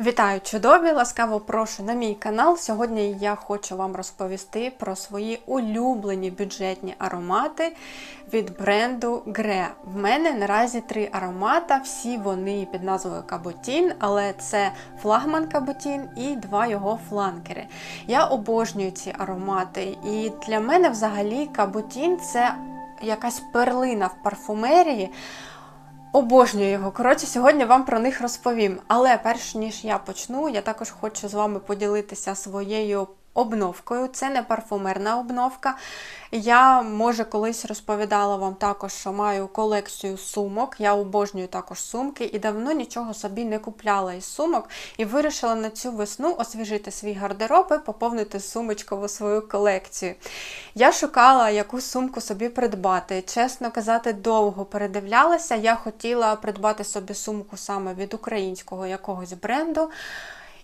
Вітаю, чудові! Ласкаво прошу на мій канал. Сьогодні я хочу вам розповісти про свої улюблені бюджетні аромати від бренду Гре. В мене наразі три аромата, всі вони під назвою Каботін, але це флагман Каботін і два його фланкери. Я обожнюю ці аромати, і для мене взагалі Каботін це якась перлина в парфумерії. Обожнюю його. Коротше, сьогодні вам про них розповім. Але перш ніж я почну, я також хочу з вами поділитися своєю обновкою. Це не парфумерна обновка. Я, може, колись розповідала вам також, що маю колекцію сумок. Я обожнюю також сумки і давно нічого собі не купляла із сумок. І вирішила на цю весну освіжити свій гардероб і поповнити сумочкову свою колекцію. Я шукала, яку сумку собі придбати. Чесно казати, довго передивлялася. Я хотіла придбати собі сумку саме від українського якогось бренду.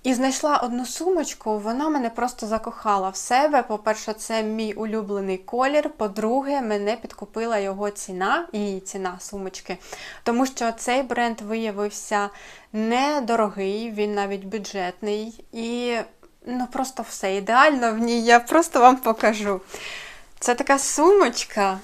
І знайшла одну сумочку, вона мене просто закохала в себе. По-перше, це мій улюблений колір. По-друге, мене підкупила його ціна, її ціна сумочки. Тому що цей бренд виявився недорогий, він навіть бюджетний. І ну просто все ідеально в ній. Я просто вам покажу. Це така сумочка.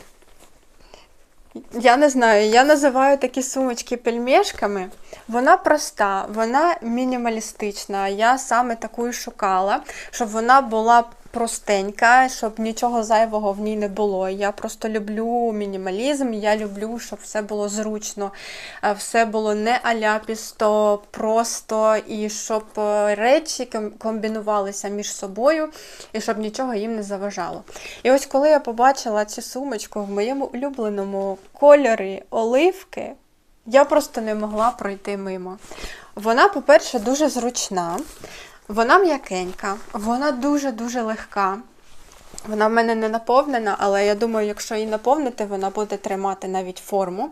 Я не знаю, я називаю такі сумочки пельмешками. Вона проста, вона мінімалістична. Я саме таку і шукала, щоб вона була простенька, щоб нічого зайвого в ній не було. Я просто люблю мінімалізм, я люблю, щоб все було зручно, е, все було не аляпісто, просто, і щоб е, речі комбінувалися між собою, і щоб нічого їм не заважало. І ось коли я побачила цю сумочку в моєму улюбленому кольорі оливки, я просто не могла пройти мимо. Вона, по-перше, дуже зручна, вона м'якенька, вона дуже-дуже легка. Вона в мене не наповнена, але я думаю, якщо її наповнити, вона буде тримати навіть форму.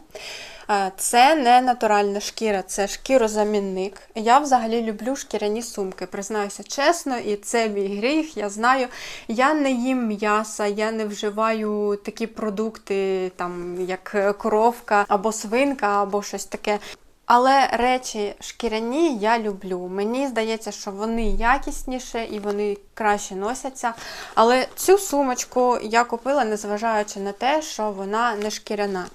Е, Це не натуральна шкіра, це шкірозамінник. Я взагалі люблю шкіряні сумки, признаюся чесно, і це мій гріх, я знаю. Я не їм м'яса, я не вживаю такі продукти, там, як коровка або свинка, або щось таке. Але речі шкіряні я люблю. Мені здається, що вони якісніші і вони краще носяться. Але цю сумочку я купила, незважаючи на те, що вона не шкіряна.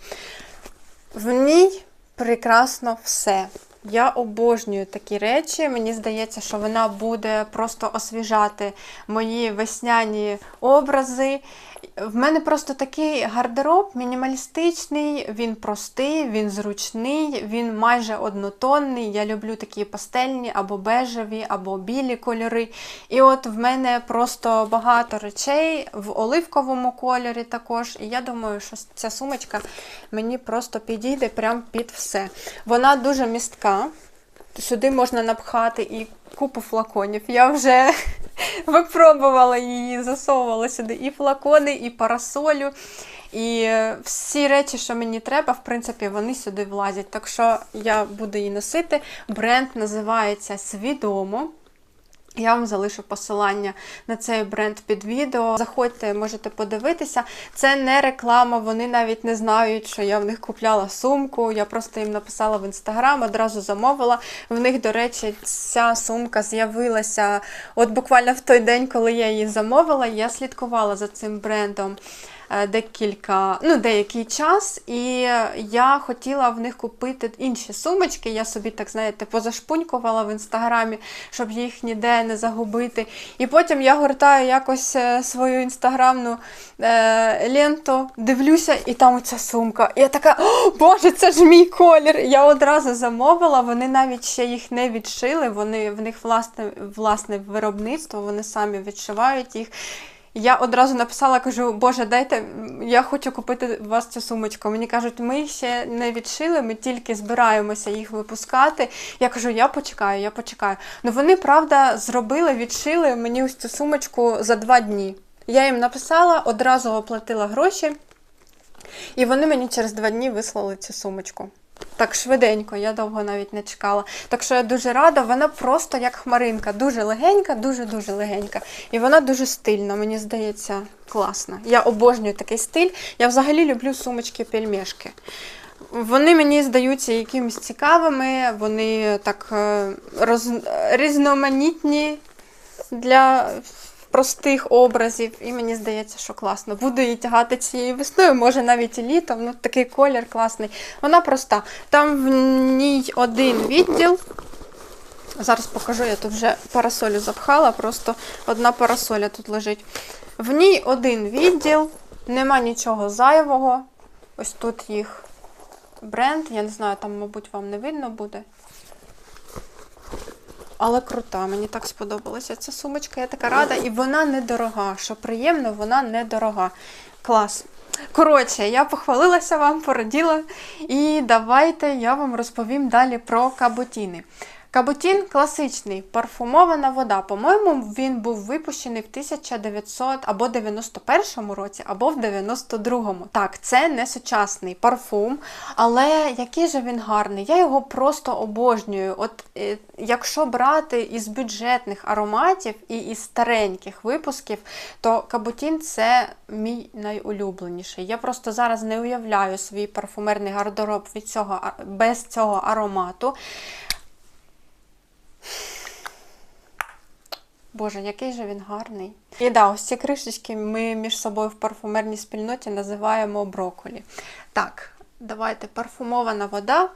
В ній прекрасно все. Я обожнюю такі речі. Мені здається, що вона буде просто освіжати мої весняні образи. В мене просто такий гардероб мінімалістичний, він простий, він зручний, він майже однотонний. Я люблю такі пастельні або бежеві, або білі кольори. І от в мене просто багато речей в оливковому кольорі також. І я думаю, що ця сумочка мені просто підійде прям під все. Вона дуже містка. Сюди можна напхати і купу флаконів. Я вже випробувала її, засовувала сюди і флакони, і парасолю. І всі речі, що мені треба, в принципі, вони сюди влазять. Так що я буду її носити. Бренд називається Свідомо. Я вам залишу посилання на цей бренд під відео. Заходьте, можете подивитися. Це не реклама, вони навіть не знають, що я в них купляла сумку. Я просто їм написала в інстаграм, одразу замовила. В них, до речі, ця сумка з'явилася от буквально в той день, коли я її замовила. Я слідкувала за цим брендом декілька, ну, деякий час, і я хотіла в них купити інші сумочки. Я собі, так знаєте, позашпунькувала в інстаграмі, щоб їх ніде не загубити. І потім я гортаю якось е, свою інстаграмну е, ленту, дивлюся, і там оця сумка. І я така, О, Боже, це ж мій колір! Я одразу замовила, вони навіть ще їх не відшили, вони, в них власне, власне виробництво, вони самі відшивають їх. Я одразу написала, кажу, Боже, дайте, я хочу купити у вас цю сумочку. Мені кажуть, ми ще не відшили, ми тільки збираємося їх випускати. Я кажу, я почекаю, я почекаю. Ну вони, правда, зробили, відшили мені ось цю сумочку за два дні. Я їм написала, одразу оплатила гроші, і вони мені через два дні вислали цю сумочку. Так швиденько, я довго навіть не чекала. Так що я дуже рада, вона просто як хмаринка, дуже легенька, дуже-дуже легенька. І вона дуже стильна, мені здається, класна. Я обожнюю такий стиль. Я взагалі люблю сумочки пельмешки. Вони мені здаються якимись цікавими, вони так е, роз... різноманітні для простих образів, і мені здається, що класно. Буду її тягати цією весною, може навіть і літом. Ну, такий колір класний. Вона проста. Там в ній один відділ. Зараз покажу, я тут вже парасолю запхала, просто одна парасоля тут лежить. В ній один відділ, нема нічого зайвого. Ось тут їх бренд. Я не знаю, там, мабуть, вам не видно буде. Але крута, мені так сподобалася ця сумочка, я така рада. І вона недорога. Що приємно, вона недорога. Клас. Коротше, я похвалилася вам, пораділа. І давайте я вам розповім далі про каботіни. Каботін класичний, парфумована вода. По-моєму, він був випущений в 1900 або 91 році, або в 92-му. Так, це не сучасний парфум, але який же він гарний. Я його просто обожнюю. От е, якщо брати із бюджетних ароматів і із стареньких випусків, то Каботін це мій найулюбленіший. Я просто зараз не уявляю свій парфумерний гардероб від цього без цього аромату. Боже, який же він гарний. І да, ось ці кришечки ми між собою в парфумерній спільноті називаємо броколі. Так, давайте парфумована вода.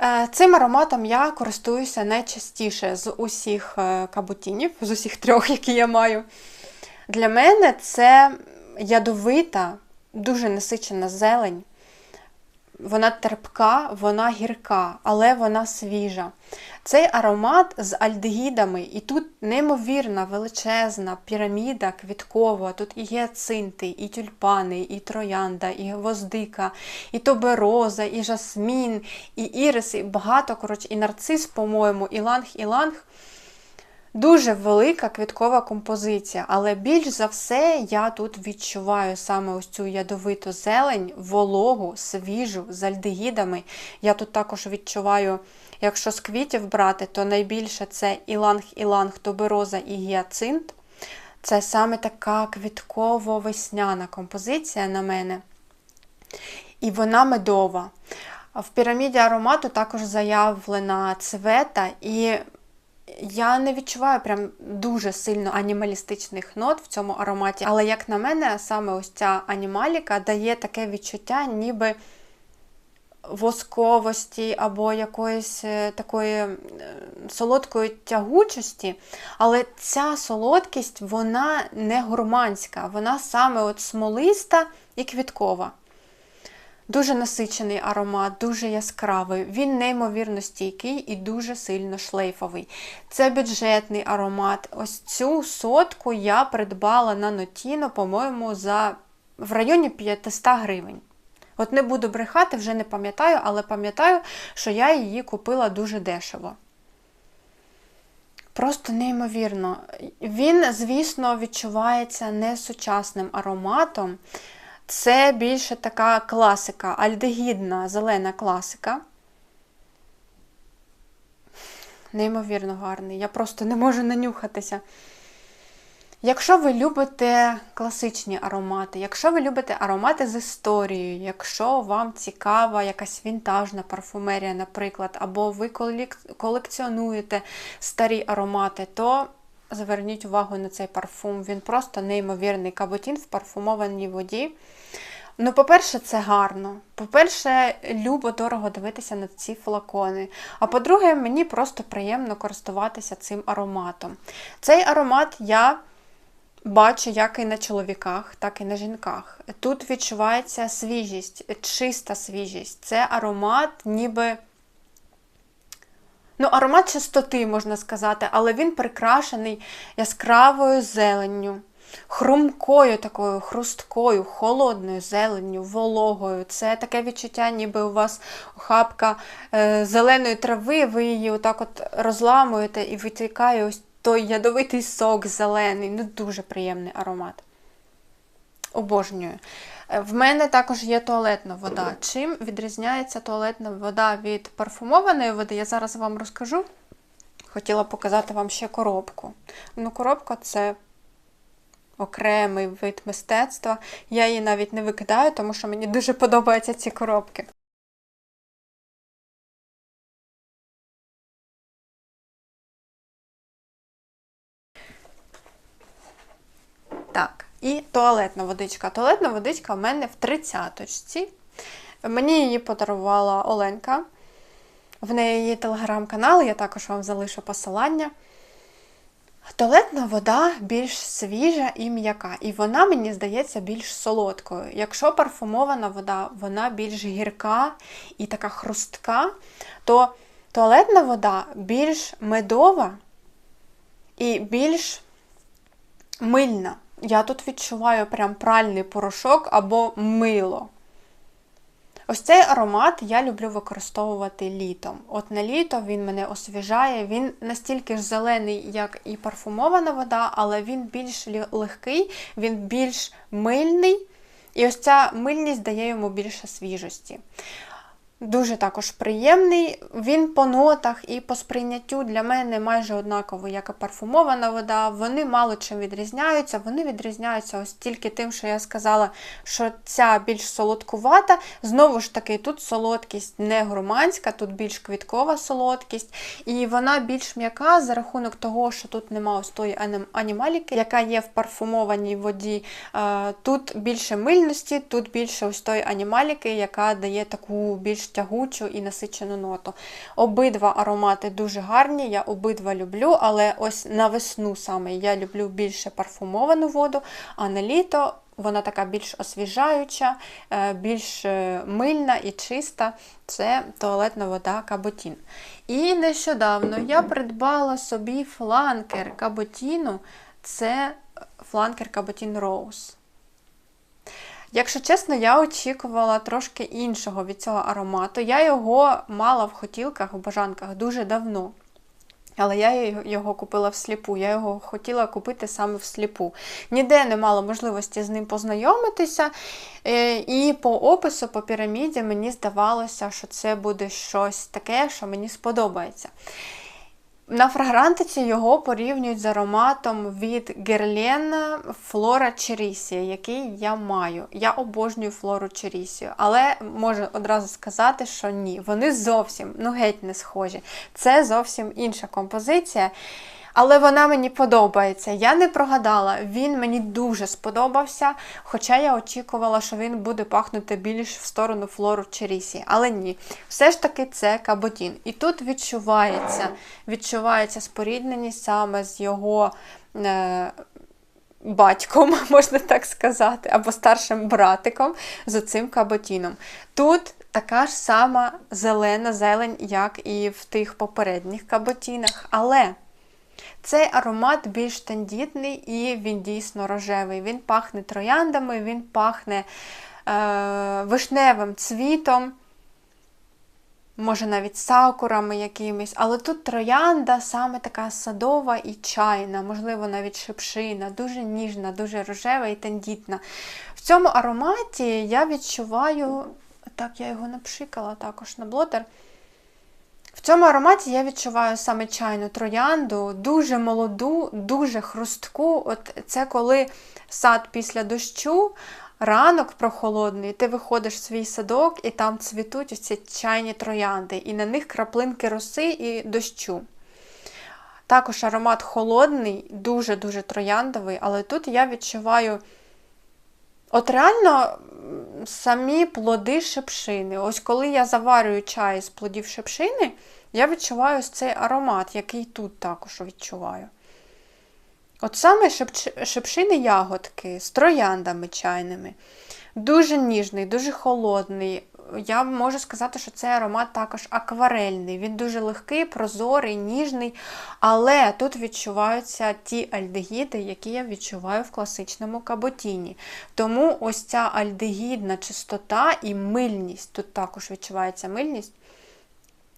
Е, Цим ароматом я користуюся найчастіше з усіх е, кабутінів, з усіх трьох, які я маю. Для мене це ядовита, дуже насичена зелень. Вона терпка, вона гірка, але вона свіжа. Цей аромат з альдегідами, і тут неймовірна величезна піраміда квіткова. Тут і гіацинти, і тюльпани, і троянда, і гвоздика, і тобероза, і жасмін, і ірис, і багато, коротше, і нарцис, по-моєму, і ланг, і ланг. Дуже велика квіткова композиція, але більш за все я тут відчуваю саме ось цю ядовиту зелень, вологу, свіжу, з альдегідами. Я тут також відчуваю, якщо з квітів брати, то найбільше це іланг-іланг, тубероза і гіацинт. Це саме така квітково-весняна композиція на мене. І вона медова. В піраміді аромату також заявлена цвета, і я не відчуваю прям дуже сильно анімалістичних нот в цьому ароматі, але, як на мене, саме ось ця анімаліка дає таке відчуття, ніби восковості або якоїсь е, такої солодкої тягучості. Але ця солодкість, вона не гурманська, вона саме от смолиста і квіткова. Дуже насичений аромат, дуже яскравий. Він неймовірно стійкий і дуже сильно шлейфовий. Це бюджетний аромат. Ось цю сотку я придбала на Нотіно, по-моєму, за в районі 500 гривень. От не буду брехати, вже не пам'ятаю, але пам'ятаю, що я її купила дуже дешево. Просто неймовірно. Він, звісно, відчувається не сучасним ароматом. Це більше така класика, альдегідна зелена класика. Неймовірно гарний. Я просто не можу нанюхатися. Якщо ви любите класичні аромати, якщо ви любите аромати з історією, якщо вам цікава якась вінтажна парфумерія, наприклад, або ви колекціонуєте старі аромати, то зверніть увагу на цей парфум. Він просто неймовірний каботін в парфумованій воді. Ну, по-перше, це гарно. По-перше, любо дорого дивитися на ці флакони. А по-друге, мені просто приємно користуватися цим ароматом. Цей аромат я бачу як і на чоловіках, так і на жінках. Тут відчувається свіжість, чиста свіжість. Це аромат, ніби. Ну, аромат чистоти, можна сказати, але він прикрашений яскравою зеленню, хрумкою такою, хрусткою, холодною зеленню, вологою. Це таке відчуття, ніби у вас хапка е, зеленої трави, ви її отак от розламуєте і витікає ось той ядовитий сок зелений. Ну, дуже приємний аромат. Обожнюю. Е, в мене також є туалетна вода. Чим відрізняється туалетна вода від парфумованої води, я зараз вам розкажу. Хотіла показати вам ще коробку. Ну, коробка це окремий вид мистецтва. Я її навіть не викидаю, тому що мені дуже подобаються ці коробки. Так і туалетна водичка. Туалетна водичка в мене в тридцяточці. Мені її подарувала Оленка. В неї є телеграм-канал, я також вам залишу посилання. Туалетна вода більш свіжа і м'яка, і вона, мені здається, більш солодкою. Якщо парфумована вода, вона більш гірка і така хрустка, то туалетна вода більш медова і більш мильна. Я тут відчуваю прям пральний порошок або мило. Ось цей аромат я люблю використовувати літом. От на літо він мене освіжає, він настільки ж зелений, як і парфумована вода, але він більш легкий, він більш мильний. І ось ця мильність дає йому більше свіжості. Дуже також приємний. Він по нотах і по сприйняттю для мене майже однаково, як і парфумована вода. Вони мало чим відрізняються. Вони відрізняються ось тільки тим, що я сказала, що ця більш солодкувата. Знову ж таки, тут солодкість не громадська, тут більш квіткова солодкість. І вона більш м'яка за рахунок того, що тут нема ось тої анімаліки, яка є в парфумованій воді. Тут більше мильності, тут більше ось тої анімаліки, яка дає таку більш тягучу і насичену ноту. Обидва аромати дуже гарні, я обидва люблю, але ось на весну саме я люблю більше парфумовану воду, а на літо. Вона така більш освіжаюча, е, більш е, мильна і чиста це туалетна вода Каботін. І нещодавно я придбала собі фланкер Каботіну, це фланкер Каботін Роуз. Якщо чесно, я очікувала трошки іншого від цього аромату. Я його мала в хотілках, в бажанках дуже давно. Але я його купила всліпу, я його хотіла купити саме всліпу. Ніде не мала можливості з ним познайомитися. Е, і по опису, по піраміді, мені здавалося, що це буде щось таке, що мені сподобається. На фрагрантиці його порівнюють з ароматом від Герлен Флора Черісія, який я маю. Я обожнюю флору Черісію, але можу одразу сказати, що ні. Вони зовсім ну геть не схожі. Це зовсім інша композиція. Але вона мені подобається. Я не прогадала, він мені дуже сподобався, хоча я очікувала, що він буде пахнути більш в сторону флору Черісі. Але ні. Все ж таки це каботін. І тут відчувається відчувається спорідненість саме з його. Е Батьком, можна так сказати, або старшим братиком з оцим каботіном. Тут така ж сама зелена зелень, як і в тих попередніх каботінах. Але цей аромат більш тендітний і він дійсно рожевий. Він пахне трояндами, він пахне е, вишневим цвітом, може навіть сакурами якимись. Але тут троянда саме така садова і чайна, можливо, навіть шипшина, дуже ніжна, дуже рожева і тендітна. В цьому ароматі я відчуваю, так, я його напшикала також на блотер. В цьому ароматі я відчуваю саме чайну троянду, дуже молоду, дуже хрустку. От Це коли сад після дощу, ранок прохолодний, ти виходиш в свій садок і там цвітуть ці чайні троянди, і на них краплинки роси і дощу. Також аромат холодний, дуже-дуже трояндовий, але тут я відчуваю. От реально самі плоди шепшини. Ось коли я заварюю чай з плодів шипшини, я відчуваю ось цей аромат, який тут також відчуваю. От саме шипшини ягодки з трояндами чайними. Дуже ніжний, дуже холодний, я можу сказати, що цей аромат також акварельний. Він дуже легкий, прозорий, ніжний, але тут відчуваються ті альдегіди, які я відчуваю в класичному каботіні. Тому ось ця альдегідна чистота і мильність, тут також відчувається мильність.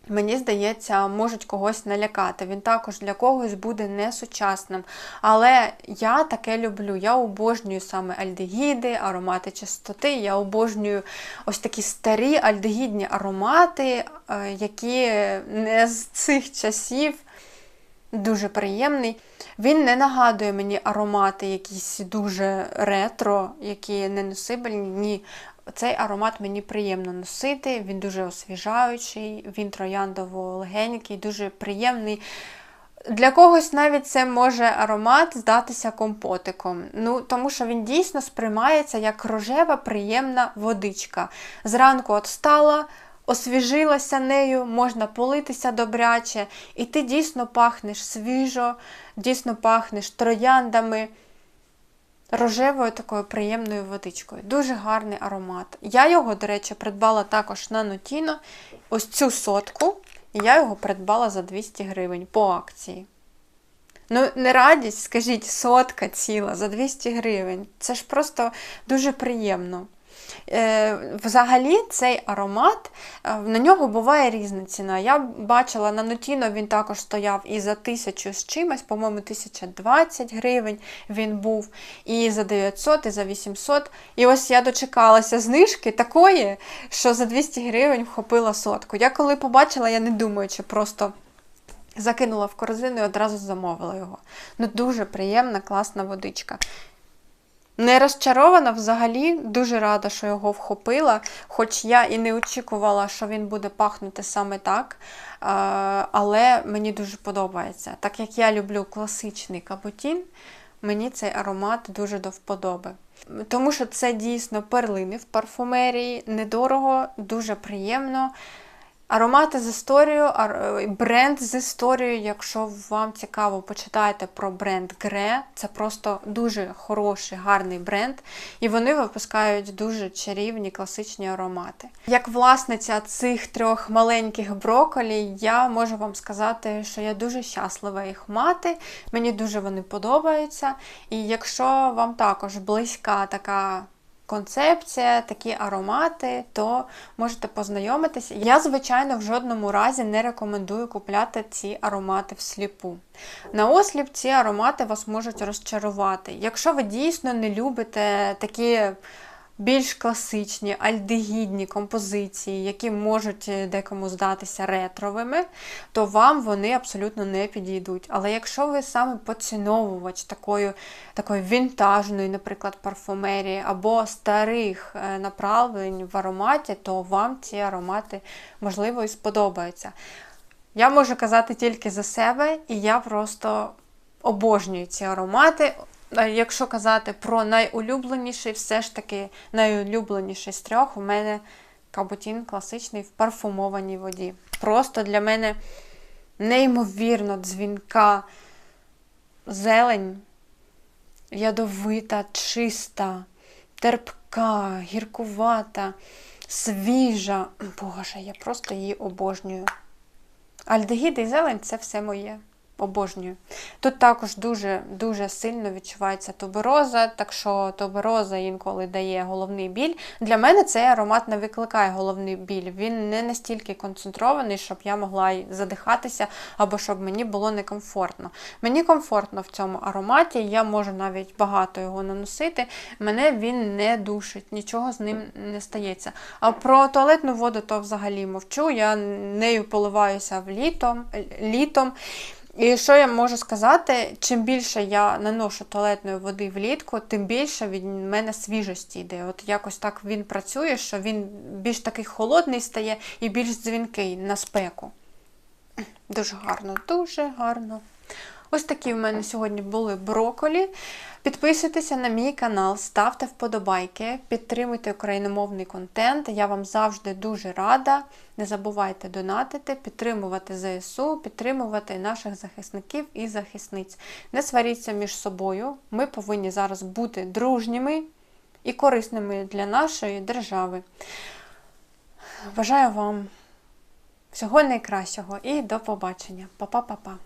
Мені здається, можуть когось налякати. Він також для когось буде несучасним. Але я таке люблю. Я обожнюю саме альдегіди, аромати чистоти. Я обожнюю ось такі старі альдегідні аромати, е, які не з цих часів. Дуже приємний. Він не нагадує мені аромати якісь дуже ретро, які не носибельні. Ні, цей аромат мені приємно носити, він дуже освіжаючий, він трояндово легенький, дуже приємний. Для когось навіть це може аромат здатися компотиком. Ну, тому що він дійсно сприймається як рожева, приємна водичка. Зранку от встала, освіжилася нею, можна политися добряче, і ти дійсно пахнеш свіжо, дійсно пахнеш трояндами. Рожевою такою приємною водичкою. Дуже гарний аромат. Я його, до речі, придбала також на Нотіно. Ось цю сотку. Я його придбала за 200 гривень по акції. Ну, не радість, скажіть, сотка ціла за 200 гривень. Це ж просто дуже приємно. Е, Взагалі, цей аромат, е, на нього буває різна ціна. Я бачила на Нотіно, він також стояв і за тисячу з чимось, по-моєму, 1020 гривень він був, і за 900, і за 800. І ось я дочекалася знижки такої, що за 200 гривень вхопила сотку. Я коли побачила, я не думаючи, просто. Закинула в корзину і одразу замовила його. Ну, дуже приємна, класна водичка. Не розчарована взагалі, дуже рада, що його вхопила, хоч я і не очікувала, що він буде пахнути саме так. Але мені дуже подобається. Так як я люблю класичний капутін, мені цей аромат дуже до вподоби. Тому що це дійсно перлини в парфумерії, недорого, дуже приємно. Аромати з історією, бренд з історією. Якщо вам цікаво, почитайте про бренд Гре. Це просто дуже хороший, гарний бренд, і вони випускають дуже чарівні класичні аромати. Як власниця цих трьох маленьких броколі, я можу вам сказати, що я дуже щаслива їх мати. Мені дуже вони подобаються. І якщо вам також близька така концепція, такі аромати, то можете познайомитися. Я, звичайно, в жодному разі не рекомендую купляти ці аромати всліпу. На осліп ці аромати вас можуть розчарувати. Якщо ви дійсно не любите такі більш класичні, альдегідні композиції, які можуть е, декому здатися ретровими, то вам вони абсолютно не підійдуть. Але якщо ви саме поціновувач такої такої вінтажної, наприклад, парфумерії або старих е, направлень в ароматі, то вам ці аромати, можливо, і сподобаються. Я можу казати тільки за себе, і я просто обожнюю ці аромати. Якщо казати про найулюбленіший, все ж таки найулюбленіший з трьох у мене кабутін класичний в парфумованій воді. Просто для мене неймовірно дзвінка зелень, ядовита, чиста, терпка, гіркувата, свіжа. Боже, я просто її обожнюю. Альдегід і зелень це все моє. Обожнюю. Тут також дуже-дуже сильно відчувається тубероза, так що тубероза інколи дає головний біль. Для мене цей аромат не викликає головний біль. Він не настільки концентрований, щоб я могла задихатися або щоб мені було некомфортно. Мені комфортно в цьому ароматі, я можу навіть багато його наносити. Мене він не душить, нічого з ним не стається. А про туалетну воду то взагалі мовчу. Я нею поливаюся в літом, літом. І що я можу сказати, чим більше я наношу туалетної води влітку, тим більше від мене свіжості йде. От якось так він працює, що він більш такий холодний стає і більш дзвінкий на спеку. Дуже гарно, дуже гарно. Ось такі в мене сьогодні були броколі. Підписуйтеся на мій канал, ставте вподобайки, підтримуйте україномовний контент. Я вам завжди дуже рада. Не забувайте донатити, підтримувати ЗСУ, підтримувати наших захисників і захисниць. Не сваріться між собою. Ми повинні зараз бути дружніми і корисними для нашої держави. Бажаю вам всього найкращого і до побачення. Па-па-па-па!